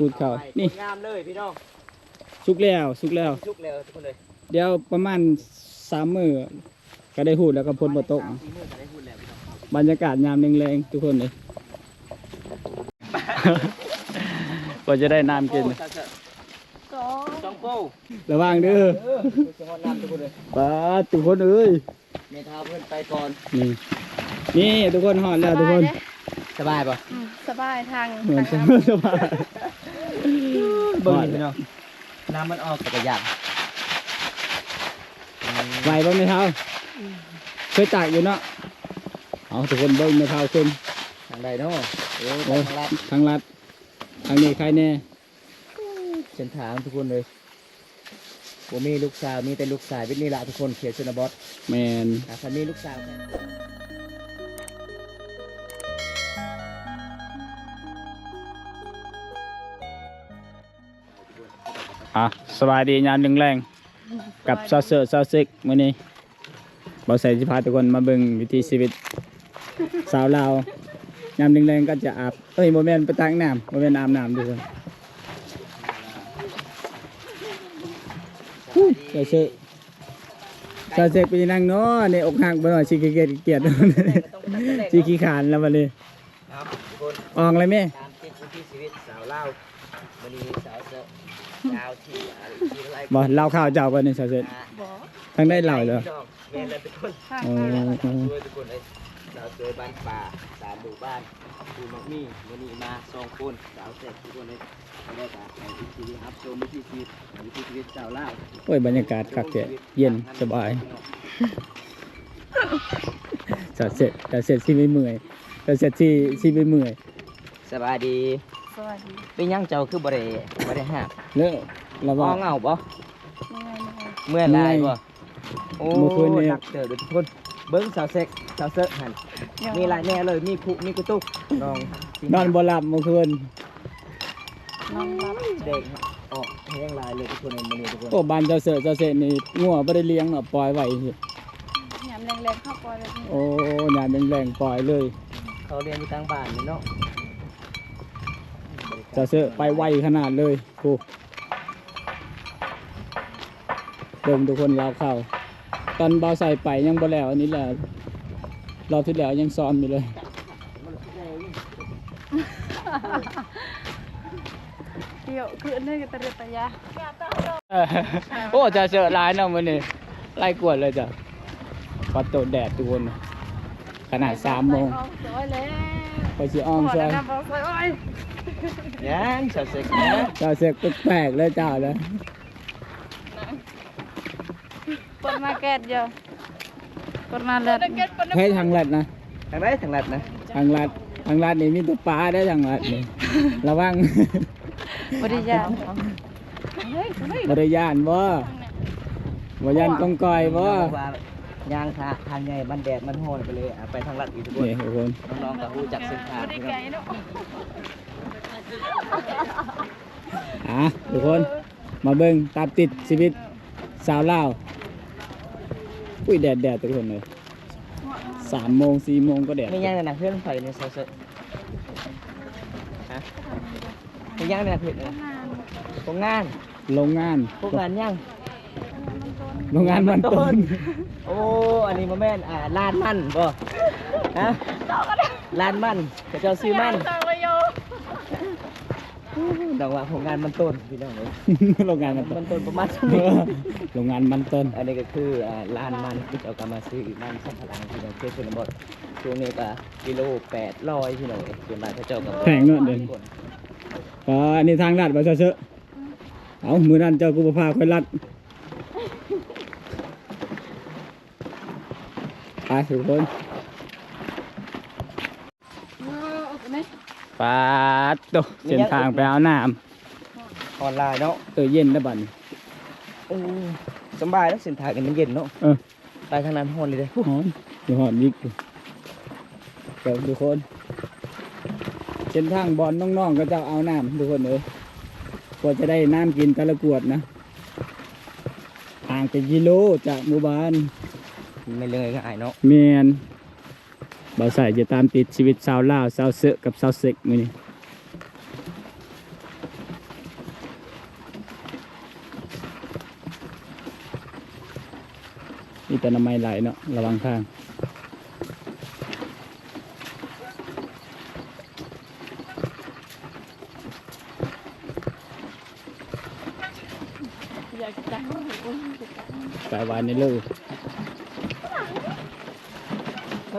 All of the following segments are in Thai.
พูดเขา นี่งามเลยพี่น้องสุกแล้วสุกแล้ว ชุกแล้วทุกคนเลยเดี๋ยวประมาณสามมือก็ได้หูดแล้วก็พ้นบ่ตก สามสี่มื้อก็ได้พูดแล้วพี่น้องบรรยากาศยามแรงๆทุกคนเลย ก็จะได้น้ำกิน โอ้จะจะสองสองโป้ระวังเด้อเออจะงอนน้ำทุกคนเลยป้าดทุกคนเอ้ย เมทาเพื่อนไปก่อนนี่ นี่ทุกคนหอดแล้วทุกคน สบายป่ะอืมสบายทางเหมือนทางสบาย เบิ่งนี่พี่น้องน้ำมันออกจากกระยางไหวบ้างไหมเท้าเคยตากอยู่เนาะเอาทุกคนเบิ้งไหมเท้าขึ้นทางใดเนาะโอ้โอ้ทางลัดทางลัดทางนี้ใครแน่เส้นทางทุกคนเลยผมมีลูกสาวมีแต่ลูกสาววิทย์นี่ละทุกคนเขียนชนบทแมนอะถ้ามีลูกสาว อะสบายดียามแรงๆกับซาเซอร์ซาซิกมื้อนี้บอใส่สิพาทุกคนมาเบิ่งวิถีชีวิต สาวลาวยามแรงๆก็จะอาบเอ้ยโมเมนไปตักน้ำโมเมนอาบน้ำทุกคนฮู้ซาเซอร์ซาเซกไปนั่งเนาะในอกหักบ่หน่อยสิเกียจเกียจสิขี้ขานแล้วบัดนี้ครับทุกคนออกเลยแม่ตามติดวิถีชีวิตสาวเล่าววันนี้สาว เสือดาวที่อะไรที่อะไรบ่เล่าข่าวเจ้าก่อนนี่ซาเซกอะบ่ทั้งได้เล่าเลยพี่น้องแม่นเลยทุกคนทางอ๋อทางด้วยทุกคนเลยสาวเสือบ้านป่าสามหมู่บ้านคือมักมี่วันนี้มาสองคนสาวเสร็จทุกคนเลยไม่ได้ป่ะในวิถีชีวิตครับชมวิถีชีวิตวิถีชีวิตสาวเล่าวโอ้ยบรรยากาศคักแท้เย็นสบายจะเสร็จจะเสร็จที่ไม่เมื่อยจะเสร็จที่ที่ไม่เมื่อยสบายดี สวัสดีเป็นยังเจ้าคือบริบริหารเลิกเรามบออกงเหงาบ่ยังไงยังไงเมื่อได้บ่โอ้เมื่อคืนนี้ หนักเจอทุกคนเบิ้งสาวเซ็กสาวเซ็กหันยังมีหลายแน่เลยมีคุมีกุตุกน้องนอนบ่หลับเมื่อคืนน้องรับเด็กออกแห้งลายเลยทุกคนในมือนี้ทุกคน โอ้บ้านเจ้าเสือเจ้าเสร็จนี่งัวไม่ได้เลี้ยงเนาะปล่อยไว้สิยามแรงๆเข้าปล่อยแบบนี้โอ้ยามแรงๆปล่อยเลย เขาเรียนอยู่ทางบ้านนี่เนาะเจ้าเสือไปไวขนาดเลยครูเดิมทุกคนเราเข้า ตอนเบาใส่ไปยังบ่แล้วอันนี้แหละรอบที่แล้วยังซ้อมอยู่เลยเที่ยวคืออันนี้ก็ตะเรียตะยาโอ้จะเจอร้ายเนาะมันนี่ไล่กวดเลยจ้ะปัดโตแดดทุกคนน่ะขนาดสามโมงสวยแล้วไปสิอ้อมพอซะแล้วนะบอกสวยโอ้ ยยังสาวเซ็กนะเจ้าเสกแปลกๆเลยเจ้าเลยเปิดมาแกตเดียวเปิดมาเลยให้ทางลัดนะทางไหนทางลัดนะทางลัดทางลัดนี่มีตัวปลาได้ทางลัดนี่ระวังบริยามเฮ้ยเฮ้ยบริยานบ่บริยานกองกอยบ่ว่ายางทาทางใหญ่มันแดดมันโหนไปเลยอะไปทางลัดอีกทุกคนนี่ทุกคนน้องๆก็รู้จักเส้นทางบริพี่ไกน้ องเนาะอะทุกคนมาเบิ่งตามติดชีวิตสาวลาวอุ้ยแดดแดดทุกคนเลยสามโมงสี่โมงก็แดดมีย่างในหนังเพื่อนไฟในโซเชียลฮะมีย่างในหนังเพื่อนนะพวกงานโรงงานพวกงานย่างโรงงานมันต้น โอ้ อันนี้มาแม่นอ่าลานมันบ่ฮะลานมันกระเจ้าซื้อมัน ต่างประโยชน์ ดอกว่าของงานมันต้นพี่น้องเลยโรงงานมันต้มันนต้นประมาณเออโรงงานมันต้น อันนี้ก็คืออ่าลานมันที่เอากลับมาซื้อมันสัมปะหลังพี่น้องเพื่อชนบทช่วงนี้ก็กิโลแปดร้อยพี่น้องส่วนมากเขาเจ้าก็แพงเนอะเดินอ๋ออันนี้ทางลัดบ่เจ้าเชอะเอามือนั่นเจ้ากูบ่พาค่อยลัดไปทุกคน เออเอาไปไหน ปาดโตเส้นทางไปเอาน้ออนไลน์เนาะำเออเย็นนะบัดน โอ้สำบายแล้วเส้นทางนี่มันเย็นเนาะเออ ไปทางนั้นฮอนเลยเด้หอมอยู่หอมยิกอยู่เดี๋ยวทุกคนเส้นทางบอลน้องๆก็จะเอาน้ำทุกคนเลยกว่าจะได้น้ำกินแต่ละกวดนะห่างเป็นกิโลจากหมู่บ้านไม่เลยง่ายเนาะ เมียน บ่าใส่จะตามติดชีวิตชาวลาวชาวเสือกับชาวเซกมือนี่นี่แต่น้ำไม้ไหลเนาะระวังข้างไปวานในลูก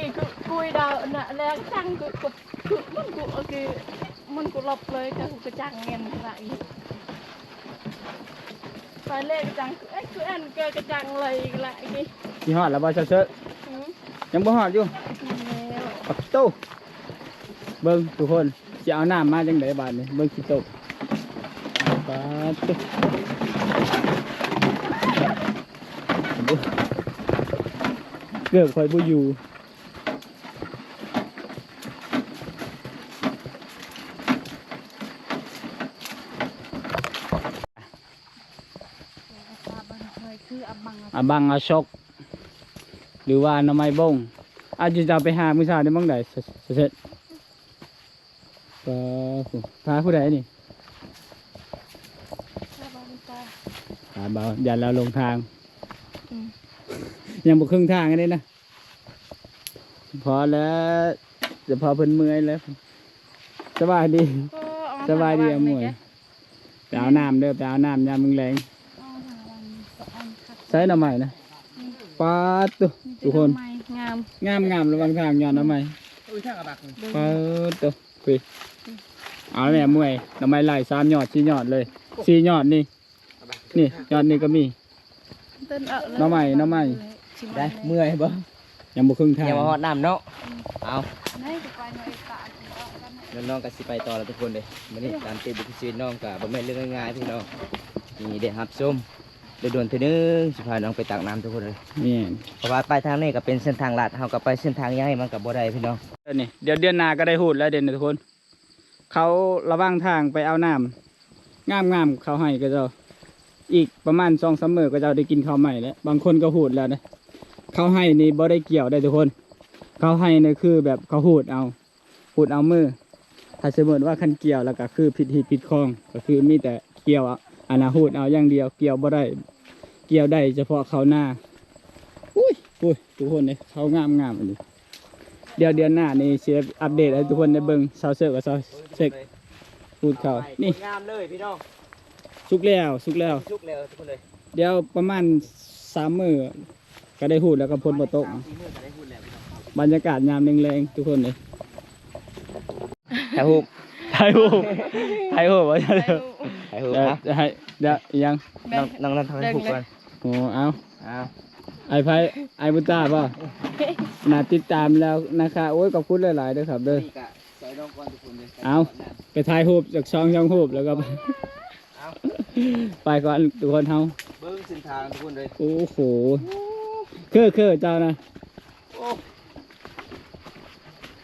สุดกี่คือกุยดาวน่ะแล้วจังกูกูคือมันกูโอเคมันกูหลบเลยก็กูกระจังเงินอะไรไปเลขจังเอ้ยคืออันเกกระจังเลยละอีกที่หอดแล้วบ่เชอะอืมๆยังบ่หอดอยู่แล้วปักตู้เบิ่งทุกคนจะเอาน้ำมาจังไดบาดนี่เบิ่งขี้ตกปลาตู้เกือบคอยบ่อยู่ คืออับบังอาบังอาชก หรือว่าน้ำไม้บงอาจจะไปหามือชาได้บ้างไดเสร็จเสร็จก็พาผู้ใดนี่อับบังตาเบาอย่าเราลงทาง ยังบ่ครึ่งทางอันนี้นะพอแล้วจะพอเพิ่นเมื่อยแล้วสบายดีสบายดีหอะมวยไปเอาน้ำเด้อไปเอาน้ำยามมึงแรง ใช้หน้ำใหม่นะปาดตุทุกคนไม้งามงามงามระวังทางย้อนหน้ำใหม่อุ้ยช่างกระบักนี่เบิ่งปาดตุคุยเอาแล้วแม่มวยหน้ำใหม่ไหลสามยอดสี่ยอดเลยสี่ยอดนี่กระบักนี่ยอดนี่ก็มีเต้นเออเลยน้ำใหม่น้ำใหม่ ชิได้เมื่อยบ่ยังบ่ครึ่งทางอย่ามาฮอดน้ำเนาะเอาได้จะไปหน่อยตาถึงออกกันนะน้องๆก็สิไปต่อแล้วทุกคนเลยวันนี้ตามติดบุคชีวิตน้องกับบ่แม่นเรื่องง่ายๆพี่น้องมีเด็กรับชม เดี๋ยวด่วนเทีนึงสิพาน้องไปตักน้ำทุกคนเลยนี่เพราะว่าปลายทางนี่ก็เป็นเส้นทางลาดเฮาก็ไปเส้นทางใหญ่มันก็บ่ได้พี่น้องเดี๋ยวนี่เดี๋ยวเดือนหน้าก็ได้หูดแล้วเด่นนะทุกคน เขาระว่างทางไปเอาน้ำงามงามๆเขาให้ก็เจ้าอีกประมาณสองสามมือก็เจ้าได้กินข้าวใหม่แล้วบางคนก็หูดแล้วนะเขาให้นี่บ่ได้เกี่ยวได้ทุกคนเขาให้นี่คือแบบเขาหูดเอาหูดเอามือถ้าสมมติว่าคันเกี่ยวแล้วก็คือผิดหิดผิดคลองก็คือมีแต่เกี่ยวเอาอันนาหูดเอาอย่างเดียวเกี่ยวบ่ได้เกี่ยวได้เฉพาะเขาหน้าอุ้ยอุ้ยทุกคนเนี่ยเขางามงามอันนี้เดี๋ยวเดือนหน้านี่เชฟอัปเดตให้ทุกคนได้เบิ่งซาวเซอร์กับซาวเซกพูดเขานี่งามเลยพี่น้องสุกแล้วสุกแล้วชุกแล้วทุกคนเลยเดี๋ยวประมาณสามมือก็ได้หูดแล้วก็พ้นบ่ตกสามสี่มื้อก็ได้พูดแล้วพี่น้องบรรยากาศยามแรงๆทุกคนเลยถ่ายรูปถ่ายรูปถ่ายรูปไว้ไปเดี๋ย วดูถ่ายรูปเดี๋ยวนะจะให้เดี๋ยวอีกยังแม่น้องน้องน้องทำให้รูปก่อนโอ้เอาอ้าวไอไพไอบุตตาป่ะน่าติดตามแล้วนะคะโอ้ยขอบคุณหลายๆเด้อครับเด้อ นี่กะใส่น้องก่อนทุกคนเลยเอา ไปถ่ายรูปจากช่องช่องรูปแล้วก็ เอาไปก่อนทุกคนเฮาเบิ้งเส้นทางทุกคนเลยโอ้โหคือคือเจ้านะโอ้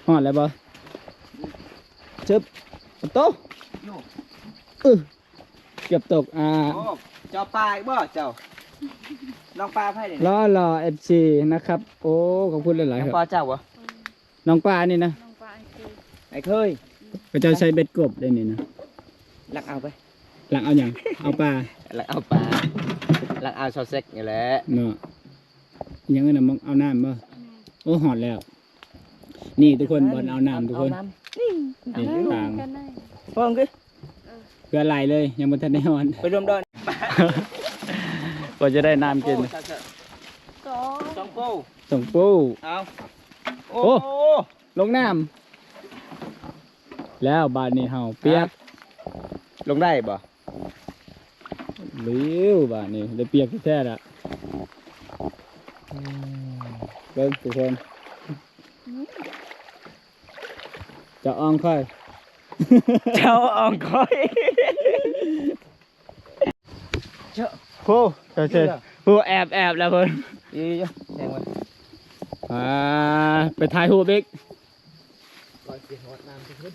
หอดแล้วบ่จึบเอาโตะโยเออ เกือบตกอ่าโอ้เจ้าปลาอีกบ่เจ้าน้องปลาไพ่เนี่ยรอรอเอฟซีนะครับ โอ้ขอบคุณหลายน้ๆองคปรับลาเจ้าวะน้องปลานี่นะน้องปลาคือไอ้เคยก็จะใช้เบ็ดกบได้นี่นะลักเอาไปหลังเอาอย่างเอาปลาลักเอาปลาลักเอาซอสเซ็กนี่แหละเนาะยังไงนะมองเอาน้ำบ่โอ้หอดแล้ว นี่ทุกคนบอลเอาน้ำทุกคน เอานี่เอาต่างกันได้เพิ่งคือ เกลือไหลเลย ยังบ่ทันได้หอน ไปรวมดอนก็จะได้น้ำกินโอ้สองสองโป้ส่งปูเอาโอ้โอ้โหลงน้ำแล้วบาดนี้เฮาเปียกลงได้บ่เลี้ยวบาดนี้ได้เปียกแท้ๆละเบิ่งทุกคนจะอ่องค่อย เจ้าอ่องคอย โอ้เจ้าเจ้าผู้แอบแอบแล้วเพิ่นยี่ยแทงไว้อ่าไปถ่ายรูปอีกก่อนสิฮอดน้ำทุกคน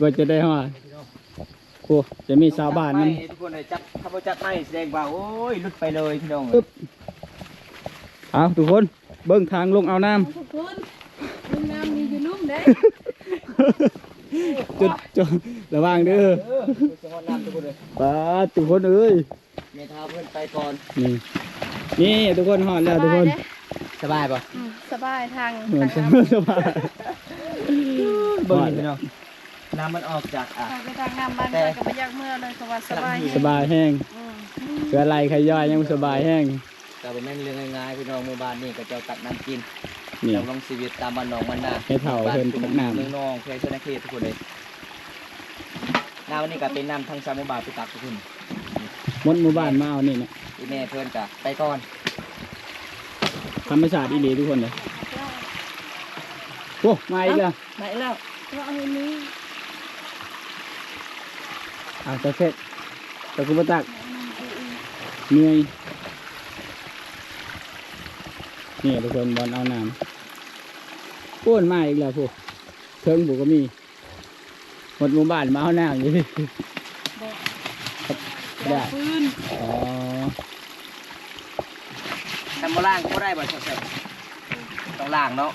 ก็จะได้ฮอดโอ้จะมีชาวบ้านมันทุกคนเลยจับถ้าบ่จับให้แสดงว่าโอ้ยหลุดไปเลยพี่น้องปึ๊บเอาทุกคนเบิ้งทางลงเอาน้ทุกคนลุงน้ำมีอยู่ลุ่มเด้ำ จุดจุดระวังเด้อเออสิฮอดน้ำทุกคนเลยปาทุกคนเอ้ยเมทาเพิ่อนไปก่อนนี่นี่ทุกคนฮอดแล้วทุกคน สบายปะสบายทางเหมือนทางจะน้ำสบายเบิ่งพี่น้องน้ำมันออกจากอะทาไปทางน้ำบ้านเพิ่นก็บ่ยากเมื่อเลยเพราะว่าสบายสบายแห้งเสือไหลไข่ย่อยยังสบายแห้งแต่บ่แม่นเรื่องง่ายๆพี่น้องหมู่บ้านนี่ก็จ้าตักน้ำกินนี่ดำรงชีวิตตามบ้านนองมันนาให้เฒ่าเพิ่นตักน้ำเมืองนองเคยชนะเขตทุกคนเลย น้ำวันนี้ก็เป็นน้ำทางสามหมู่บ้านไปตักทุกคนมดหมู่บ้านมาเอานี่นะที่แม่เพิ่นก็ไปก่อน ธรรมชาติอีหลีทุกคนเลยโอ้มาอีกแล้วไหนแล้วว่าเอาอันนี้อ่าจะเสร็จตะกุบตักเหนื่อยนี่ทุกคนบอลเอาน้ำป้วนมาอีกแล้วพวกเทิงบุก็มี หมดหมู่บ้านมาเอาน้ำอยู่ได้ฟื้นอ๋อแต่โบล่างก็บ่ได้บ่เสร็จต้องล้างเนาะ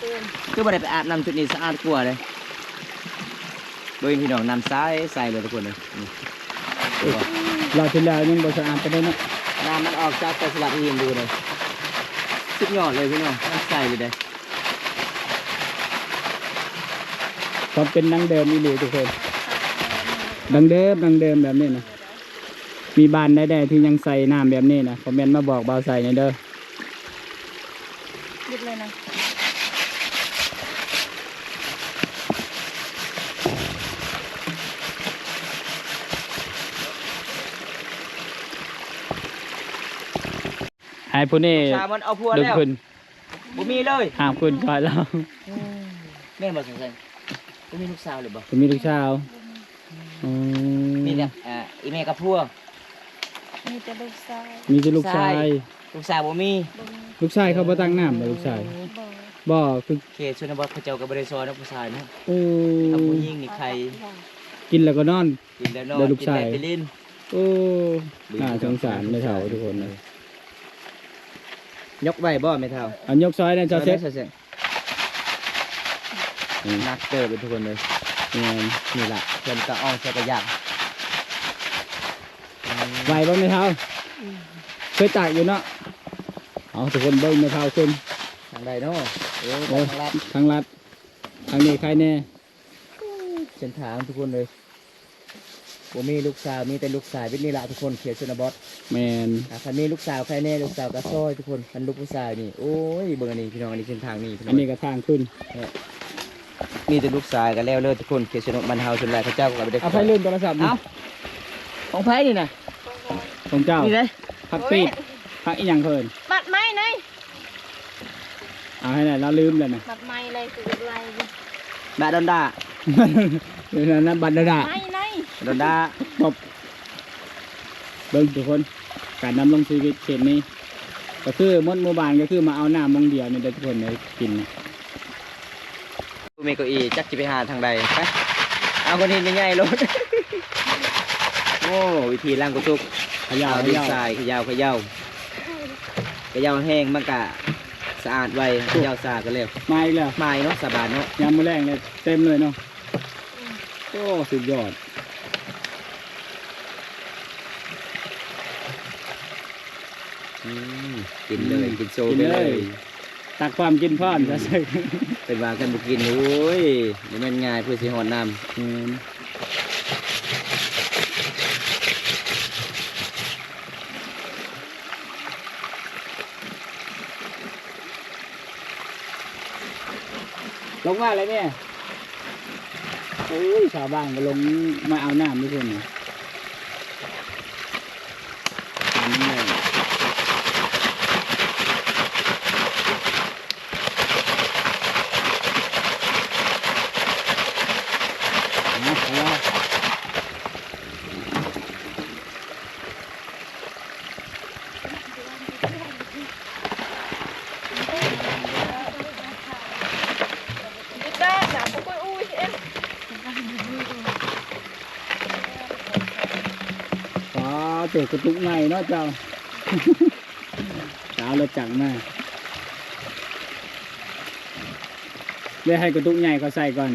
ฟื้นคือบ่ได้ไปอาบน้ำจุดนี้สะอาดกว่าเลยโดยพี่น้องน้ำใสใสเลยทุกคนเลยนี่ดูบ่เราที่แล้วยังบริสะอาดไปได้เนาะน้ำมันออกจากแต่สลับที่เห็นดูเลยสุดยอดเลยพี่น้องน้ำใสเลยเด้ ความเป็นดังเดิมอีหลีทุกคน ดังเดิมดังเดิมแบบนี้นะมีบ้านได้ๆที่ยังใส่น้ำแบบนี้นะคอมเมนต์มาบอกเบาใส่ในอยเด้อหยุดเลยนะให้ผู้นี้ชามันเอาพัวดึงแล้วขึ้นบ่มีเลยห้ามขึ้นคอยเราแม่นบ่สงสัย บ่มีลูกสาวหรือบ่จะมีลูกสาวอืมมีแต่อ่าอีแม่กับพัวมีแต่ลูกชายมีแต่ลูกชาย ลูกสาวบ่มีบ่มีลูกชายเขาบ่ตั้งน้ำเลยลูกชายบ่บ่คือเขตชนบทเขาเจ้าก็บ่ได้สอนนะผู้ชายนะโอ้ถ้าผู้หญิงนี่ใครกินแล้วก็นอน กินแล้วนอนแล้วลูกกินชายแล้วไปเล่น โอ้น่าสงสารไม่เท่าทุกคนเลยยกไว้บ่แม่เฒ่าเอายกซอยนะเจ้าเซ็ต เซ็ต นักเติบเป็นทุกคนเลยนี่ล่ะเพิ่นก็อ้องใส่กระยางไหวบ้างไม่เท่าเคยตากอยู่เนาะเอาทุกคนเบิ้งไม่เท่าขึ้นทางใดเนาะโอ้โอ้ทางลัดทางลัดทางนี้ใครแน่เส้นทางทุกคนเลยบ่มีลูกสาวมีแต่ลูกชายเป็นนี่ล่ะทุกคนเขตชนบทแมนอะคันนี้ลูกสาวใครแน่ลูกสาวก็ซอยทุกคนคันลูกผู้ชายนี่โอ้ยเบิ่งอันนี้พี่น้องอันนี้เส้นทางนี่พี่น้อัอนงนี้ก็ทางขึ้น มีแต่ลูกชายกันแล้วเลยทุกคนเขตชนบทมันเฮาชนแรกเขาเจ้าก็บ่ได้เอาไฟลืมโทรศัพท์ดิเอ้าของไผนี่น่ะของเจ้านี่เลยพักปีดพักอีหยังเพิ่นบัดไม้ไหนเอาให้ไหนเราลืมแล้วนะบัดไม้เลยคืออะไรดิดาดอนดาเดี๋ยวนั้นบัตรดาไม้ไหนดอนดาตบเบิ้งทุกคนการดำรงชีวิตเขตนี้ก็คือมดหมู่บ้านก็คือมาเอาน้ำมองเดียวนี่ได้ทุกคนได้กินนะ เมโกอีจักจิไปหาทางใดไปเอาคนนี้ง่ายๆรถโอ้วิธีล้างกุตุกเขยาวเอาขดินยาวทรายเขยาวขยาวขยาวแห้งมันกะสะอาดไวเขยาวสะอาดก็เร็วมาอีกแล้วไม้เนาะสบายเนาะยามมื้อแรงเลยเต็มเลยเนาะโอ้สุดยอดอืมกินเลยอืมกินโซกินไปเลยเลย ตักความกินพร้อนจะใส่เป็นว่ากันบุกินโอ้ยนี่มันง่ายเพื่อสิหอนน้อืมลงมาเลยเนี่ยโอ้ยชาวบ้านก็ลงมาเอาน้ำทุกคนเนี่ยน้ำแรงนะเอาละ เตะกระตุกใหญ่เนาะเจ้าสาวรถจักรมาเลยให้กระตุกใหญ่เขาใส่ก่อน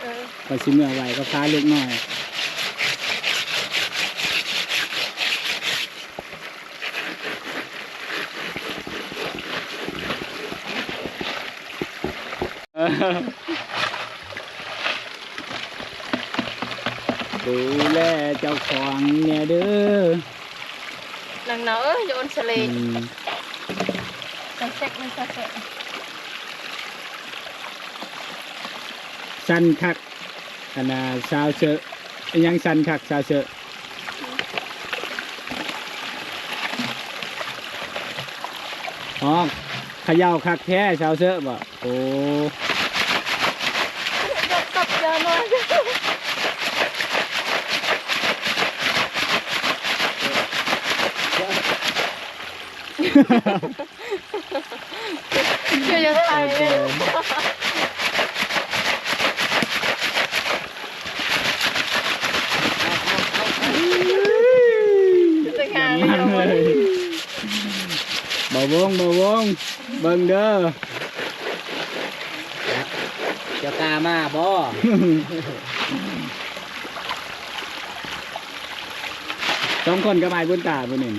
เออก็สิเมื่อไหวก็ค้าเล็กน้อย ดูแลเจ้าของเนี่ยเด้อ นังเนาะโยนเสลอืดมมันเซ็กมันจะเซ็กสันคักขนาดสาวเชอะอิหยังสันคักสาวเชอะอ๋อเขย่าคักแท้สาวเชอะบ่โอ้ ตับเยอะหน่อย เดี๋ยวจะตายเลยจะหามันเลยบ่วงบ่วงเบิ่งเด้อเจ้ากล้ามาบ่สองคนก็ไม้บุญตาบุญหนึ่ง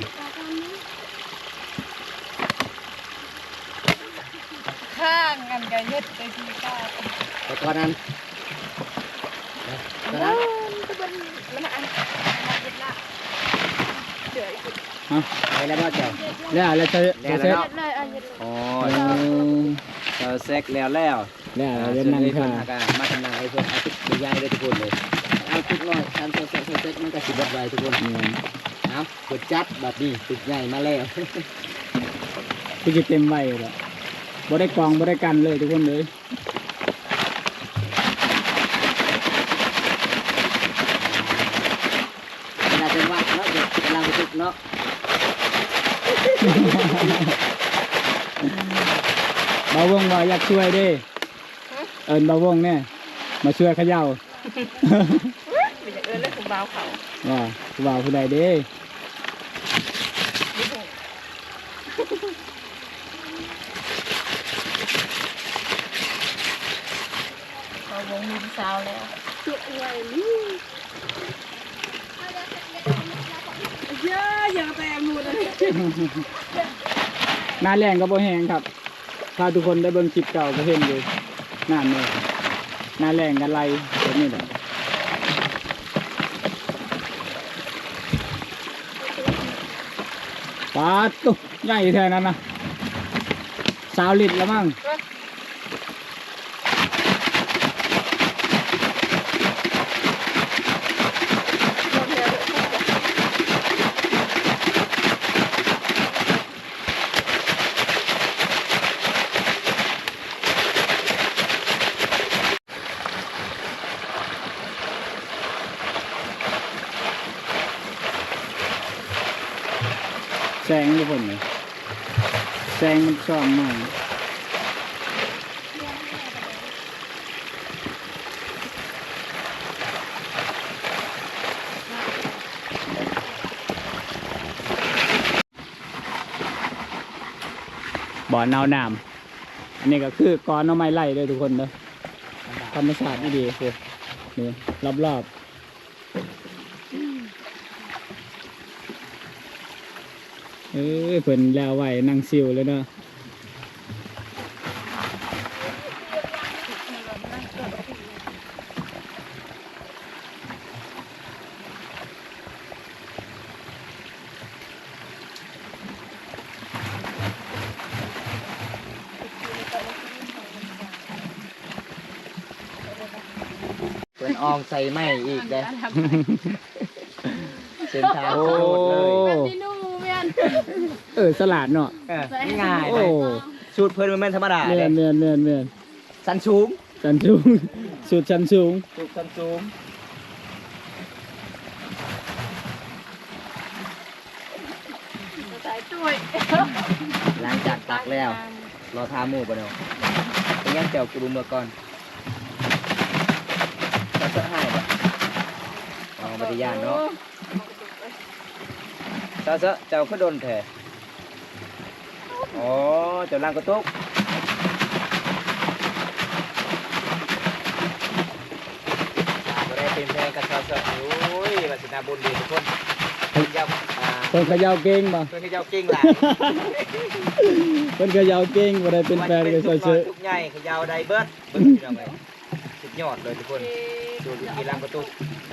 ข้างกันกันยึดไปทีก้า แต่ก่อนนั้นตอนนั้นจะเป็นมันอันมายึดละเดี๋ยวยึดไปแล้วบ่เจ้าแล้วแล้วจะแล้วจะแล้เซ็ตวเลยอันยึดโอ้โอ้ยเจ้าเซ็กแล้วแล้วแล้วอ่าแล้วนั่งเพิ่ค่ะนอากามาทำนายเพิ่นเอาทุกใหญ่เลยทุกคนเลยเอาทุกน้อยทำเซ็กเซ็กเซ็กมันก็สิเบิดไวทุกคนเนี่ยเอากดจัดแบบนี้ตุกใหญ่มาแล้วพี่จะเต็มไว้แล้วบ่ได้กองบ่ได้กันเลยทุกคนเลย เวลาเป็นวัดเนาะเด็กกำลังตุกเนาะ บ่าวงว่าอยากช่วยเด้เอิญบ่าวงเนี่ยมาช่วยเขย่าไม่อยากเอื้อนเลยคุณบ่าวเขาว่าผู้บ่าวผู้ใดเด้เขาวงมีสาวแล้วจุดใหญ่เยอะอย่างแต่หมดเลย หน้าแรงก็บ่แห้งครับ ถ้าทุกคนได้เบิ่งคลิปเก่าก็เห็นอยู่น้าเนี่ยหน้าแรงกันไรแบบนี้แหละปาตุ๊ใหญ่แท่นั้นนะสาวลิดแล้วมั้ง แสงทุกคนเลยแส งมันช่องมากบ่อนาวน้ำอันนี้ก็คือกอนเอาไม้ไล่เลยทุกคนเด้อธรรมชาติที่ดีคือนี่รอบๆ เออเพิ่นแล้วไหวนั่งซิวเลยเนาะเพิ่นอองใส่ไม้อีกเด้เส้นทางโอ้โหดเลยเป็นที่นู่ เวียนเออสลัดเนาะเออง่ายโอ้เลยสูตรเพิ่นมันไม่ธรรมดาเนีเลยนเนียนเนียนเนียนสันสูงชันสูงสุดชันสูงสูตรสันสูงสายช่วยหลังจากตักแล้ว รอทาหมูปะเนาะเป็นยังเจียวกูดูเมื่อก่อนจะเสื้อให้ปะอ๋อปฏิญาณเนาะ ซาซะเจ้าก็โดนแท้อ๋อเจ้าล่างกระตุกบ่ได้เป็นแพ้กับซาซะโอ้ยวาสนาบุญดีทุกคนเพิ่นยาวอ่าเพิ่นเขยาวเก่งบ่เพิ่นยาวเก่งหลายเพิ่นเขยาวเก่งบ่ได้เป็นแฟนกันทุกซื่อทุกใหญ่ขยาวได้เบิดเบิ่งพี่น้องเอ้ยสุดยอดเลยทุกคนดูวิธีล่างกระตุกๆ